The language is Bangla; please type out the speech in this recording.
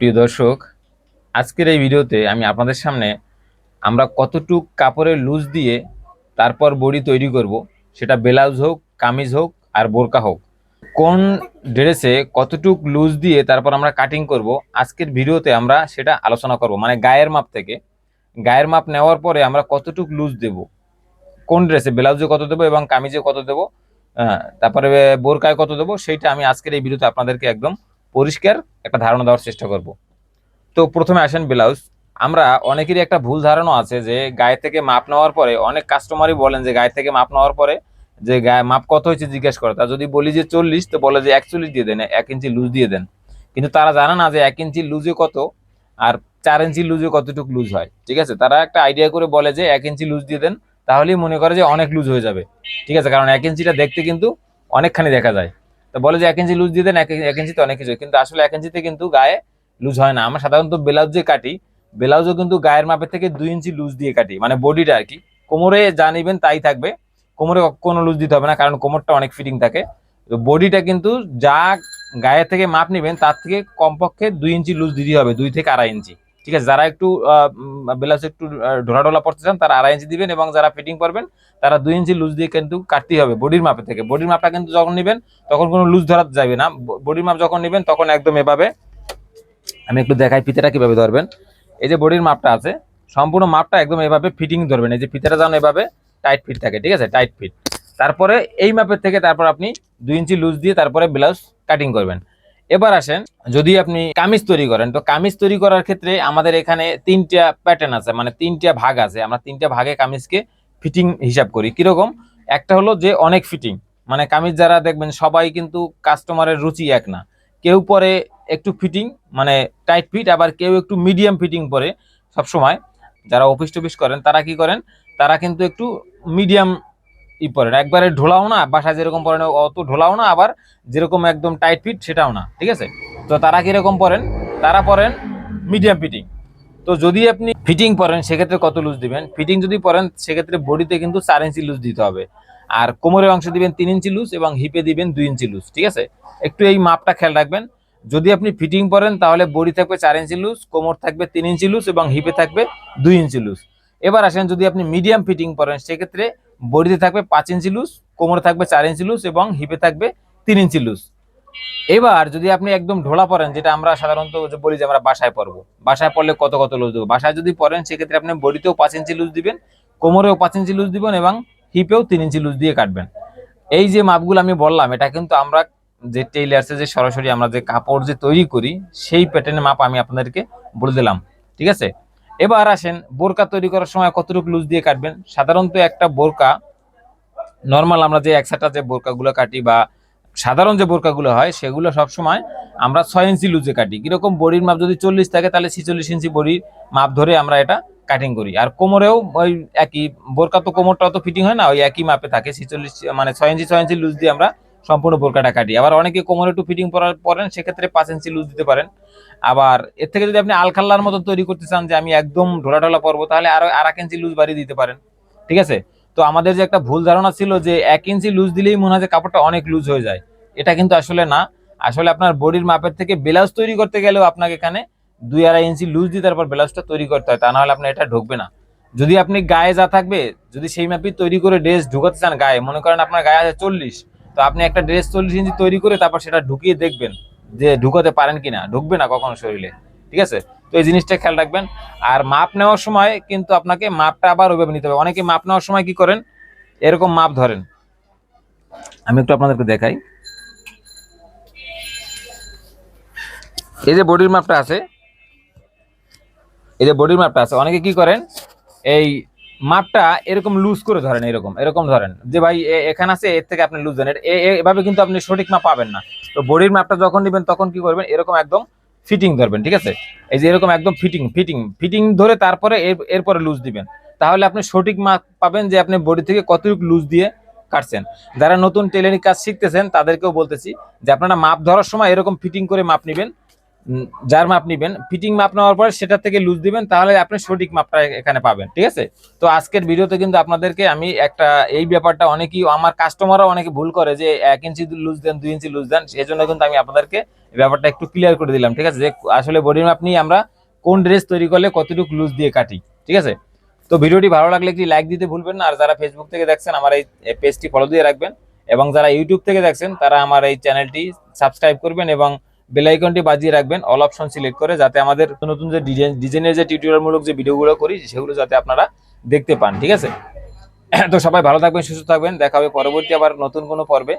প্রিয় দর্শক, আজকের এই ভিডিওতে আমি আপনাদের সামনে আমরা কতটুক কাপড়ের লুজ দিয়ে তারপর বডি তৈরি করব, সেটা ব্লাউজ হোক, কামিজ হোক আর বোরকা হোক। কোন ড্রেসে কতটুক লুজ দিয়ে তারপর আমরা কাটিং করব, আজকের ভিডিওতে আমরা সেটা আলোচনা করব। মানে গায়ের মাপ থেকে। গায়ের মাপ নেওয়ার পরে আমরা কতটুক লুজ দেব, কোন ড্রেসে, ব্লাউজে কত দেবো এবং কামিজে কত দেবো তারপরে বোরকায় কত দেবো সেইটা আমি আজকের এই ভিডিওতে আপনাদেরকে একদম পরিষ্কার একটা ধারণা দেওয়ার চেষ্টা করব। তো প্রথমে আসেন ব্লাউজ। আমরা অনেকেরই একটা ভুল ধারণা আছে যে গায়ে থেকে মাপ নেওয়ার পরে অনেক কাস্টমারই বলেন যে গায়ে থেকে মাপ নেওয়ার পরে যে গায়ে মাপ কত হয়েছে জিজ্ঞেস করে। তা যদি বলি যে চল্লিশ, তো বলে যে একচল্লিশ দিয়ে দেন, এক ইঞ্চি লুজ দিয়ে দেন। কিন্তু তারা জানে না যে এক ইঞ্চি লুজে কত আর চার ইঞ্চি লুজে কতটুকু লুজ হয়, ঠিক আছে? তারা একটা আইডিয়া করে বলে যে এক ইঞ্চি লুজ দিয়ে দেন, তাহলেই মনে করে যে অনেক লুজ হয়ে যাবে, ঠিক আছে? কারণ এক ইঞ্চিটা দেখতে কিন্তু অনেকখানি দেখা যায়। তো বলে যে এক ইঞ্চি লুজ দিয়ে দেন, এক ইঞ্চিতে অনেক কিছু কিন্তু আসলে এক ইঞ্চিতে কিন্তু গায়ে লুজ হয় না। আমরা সাধারণত ব্লাউজ যে কাটি ব্লাউজও কিন্তু গায়ের মাপের থেকে দুই ইঞ্চি লুজ দিয়ে কাটি। মানে বডিটা আর কি। কোমরে যা নিবেন তাই থাকবে। কোমরে কোনো লুজ দিতে হবে না, কারণ কোমরটা অনেক ফিটিং থাকে। তো বডিটা কিন্তু যা গায়ে থেকে মাপ নেবেন, তার থেকে কমপক্ষে দুই ইঞ্চি লুজ দিতে হবে, দুই থেকে আড়াই ইঞ্চি। ঠিক আছে, যারা একটু ব্লাউজ একটু ঢোলা ঢোলা পড়তে চান, তারা আড়াই ইঞ্চি দিবেন এবং যারা ফিটিং করবেন, তারা দুই ইঞ্চি লুজ দিয়ে কিন্তু কাটতেই হবে বডির মাপে থেকে। বডির মাপটা কিন্তু যখন নেবেন, তখন কোনো লুজ ধরা যাবে না। বডির মাপ যখন নেবেন, তখন একদম এভাবে, আমি একটু দেখাই ফিতেটা কীভাবে ধরবেন। এই যে বডির মাপটা আছে, সম্পূর্ণ মাপটা একদম এভাবে ফিটিং ধরবেন। এই যে ফিতেটা যেন এভাবে টাইট ফিট থাকে, ঠিক আছে, টাইট ফিট। তারপরে এই মাপের থেকে তারপর আপনি দুই ইঞ্চি লুজ দিয়ে তারপরে ব্লাউজ কাটিং করবেন। এবার আসেন, যদি আপনি কামিজ তৈরি করেন, তো কামিজ তৈরি করার ক্ষেত্রে আমাদের এখানে তিনটা প্যাটার্ন আছে মানে তিনটা ভাগ আছে। আমরা তিনটা ভাগে কামিজকে ফিটিং হিসাব করি। কীরকম? একটা হলো যে অনেক ফিটিং মানে কামিজ যারা দেখবেন সবাই কিন্তু কাস্টমারের রুচি এক না। কেউ পরে একটু ফিটিং মানে টাইট ফিট আবার কেউ একটু মিডিয়াম ফিটিং পরে সবসময়। যারা অফিস টফিস করেন, তারা কি করেন? তারা কিন্তু একটু মিডিয়াম ই পরেন একবারে ঢোলাও না, বাসায় যেরকম পরেন অত ঢোলাও না, আবার যেরকম একদম টাইট ফিট সেটাও না, ঠিক আছে? তো তারা কীরকম পরেন? তারা পরেন মিডিয়াম ফিটিং তো যদি আপনি ফিটিং পরেন, সেক্ষেত্রে কত লুজ দিবেন? ফিটিং যদি পরেন, সেক্ষেত্রে বডিতে কিন্তু চার ইঞ্চি লুজ দিতে হবে। আর কোমরের অংশ দিবেন তিন ইঞ্চি লুজ এবং হিপে দিবেন দুই ইঞ্চি লুজ ঠিক আছে? একটু এই মাপটা খেয়াল রাখবেন। যদি আপনি ফিটিং পরেন, তাহলে বডি থাকবে চার ইঞ্চি লুজ কোমর থাকবে তিন ইঞ্চি লুজ এবং হিপে থাকবে দুই ইঞ্চি লুজ এবার আসেন, যদি আপনি মিডিয়াম ফিটিং পরেন, সেক্ষেত্রে বডিতে থাকবে পাঁচ ইঞ্চি লুজ কোমরে থাকবে চার ইঞ্চি লুজ এবং হিপে থাকবে তিন ইঞ্চি লুজ এবার যদি আপনি একদম ঢোলা পরেন, যেটা আমরা সাধারণত বলি যে আমরা বাসায় পরবো, বাসায় পড়লে কত কত লুজ দেবো? বাসায় যদি পরেন, সেক্ষেত্রে আপনি বডিতেও পাঁচ ইঞ্চি লুজ দিবেন, কোমরেও পাঁচ ইঞ্চি লুজ দিবেন এবং হিপেও তিন ইঞ্চি লুজ দিয়ে কাটবেন। এই যে মাপগুলো আমি বললাম, এটা কিন্তু আমরা যে টেইলার্সে যে সরাসরি আমরা যে কাপড় যে তৈরি করি, সেই প্যাটার্নের মাপ আমি আপনাদেরকে বলে দিলাম। ঠিক আছে? এবার আসেন, বোরকা তৈরি করার সময় কতটুকু লুজ দিয়ে কাটবেন? সাধারণত একটা বোরকা নর্মাল আমরা যে একসাটা যে বোরকাগুলো কাটি বা সাধারণ যে বোরকাগুলো হয়, সেগুলো সবসময় আমরা ছয় ইঞ্চি লুজে কাটি। কীরকম বডির মাপ যদি চল্লিশ থাকে, তাহলে ছিচল্লিশ ইঞ্চি বডির মাপ ধরে আমরা এটা কাটিং করি। আর কোমরেও ওই একই, বোরকা তো কোমরটা অত ফিটিং হয় না, ওই একই মাপে থাকে, ছিচল্লিশ মানে ছয় ইঞ্চি ছয় ইঞ্চি লুজ দিয়ে আমরা সম্পূর্ণ বোরকাটা কাটি আবার অনেকে কোমরে একটু ফিটিং পরেন, সেক্ষেত্রে পাঁচ ইঞ্চি লুজ দিতে পারেন। আবার এর থেকে যদি আপনি আলখাল্লার মতো তৈরি করতে চান যে আমি একদম ঢোলা ঢোলা পরবো, তাহলে আরও আর এক ইঞ্চি লুজ বাড়িয়ে দিতে পারেন। ঠিক আছে? তো আমাদের যে একটা ভুল ধারণা ছিল যে এক ইঞ্চি লুজ দিলেই মনে হয় যে কাপড়টা অনেক লুজ হয়ে যায়। এটা কিন্তু আসলে না। আসলে আপনার বডির মাপের থেকে ব্লাউজ তৈরি করতে গেলেও আপনাকে এখানে দুই আড়াই ইঞ্চি লুজ দিয়ে তারপর ব্লাউজটা তৈরি করতে হয়, তা না হলে আপনার এটা ঢুকবে না। যদি আপনি গায়ে যা থাকবে, যদি সেই মাপই তৈরি করে ড্রেস ঢুকাতে চান গায়ে, মনে করেন আপনার গায়ে আছে চল্লিশ তো আপনি একটা ড্রেস চল্লিশ ইঞ্চি তৈরি করে তারপর সেটা ঢুকিয়ে দেখবেন যে ঢুকাতে পারেন কিনা। ঢুকবে না কখনো শরীরে, ঠিক আছে? তো এই জিনিসটা খেয়াল রাখবেন। আর মাপ নেওয়ার সময় কিন্তু আপনাকে মাপটা আবার ওইভাবে নিতে হবে। অনেকে মাপ নেওয়ার সময় কি করেন? এরকম মাপ ধরেন। আমি একটু আপনাদেরকে দেখাই। এই যে বডির মাপটা আছে, এই যে বডির মাপটা আছে, অনেকে কি করেন? এই মাপটা এরকম লুজ করে ধরেন, এরকম এরকম ধরেন। যে ভাই এখানে আছে, এর থেকে আপনি লুজ দেন এভাবে কিন্তু আপনি সঠিক মাপ পাবেন না। তো বডির মাপটা যখন নেবেন, তখন কি করবেন? এরকম একদম ফিটিং ধরবেন, ঠিক আছে? এই যে এরকম একদম ফিটিং ফিটিং ফিটিং ধরে তারপরে এর- এরপরে লুজ দিবেন। তাহলে আপনি সঠিক মাপ পাবেন যে আপনি বডি থেকে কতটুকু লুজ দিয়ে কাটছেন। যারা নতুন টেলারিং কাজ শিখতেছেন, তাদেরকেও বলতেছি যে আপনারা মাপ ধরার সময় এরকম ফিটিং করে মাপ নেবেন। যার মাপ নিবেন ফিটিং মাপ নেওয়ার পর সেটা থেকে লুজ দিবেন, তাহলে আপনি সঠিক মাপটা এখানে পাবেন, ঠিক আছে? তো আজকের ভিডিওতে কিন্তু আপনাদেরকে আমি একটা, এই ব্যাপারটা অনেকেই, আমার কাস্টমাররা অনেকে ভুল করে যে এক ইঞ্চি লুজ দেন, দুই ইঞ্চি লুজ দেন সেই জন্য কিন্তু আমি আপনাদেরকে ব্যাপারটা একটু ক্লিয়ার করে দিলাম, ঠিক আছে? যে আসলে বডি মাপ নিয়ে আমরা কোন ড্রেস তৈরি করলে কতটুকু লুজ দিয়ে কাটি, ঠিক আছে? তো ভিডিওটি ভালো লাগলে একটি লাইক দিতে ভুলবেন না, আর যারা ফেসবুক থেকে দেখছেন, আমার এই পেজটি ফলো দিয়ে রাখবেন, এবং যারা ইউটিউব থেকে দেখছেন, তারা আমার এই চ্যানেলটি সাবস্ক্রাইব করবেন, এবং বেল আইকনটি বাজিয়ে রাখবেন অল অপশন সিলেক্ট করে, যাতে আমাদের নতুন যে ডিজাইন ডিজাইনের যে টিউটোরিয়াল মূলক যে ভিডিওগুলো করি, সেগুলো যাতে আপনারা দেখতে পান, ঠিক আছে? তো সবাই ভালো থাকবেন, সুস্থ থাকবেন, দেখা হবে পরবর্তী আবার নতুন কোনো পর্বে।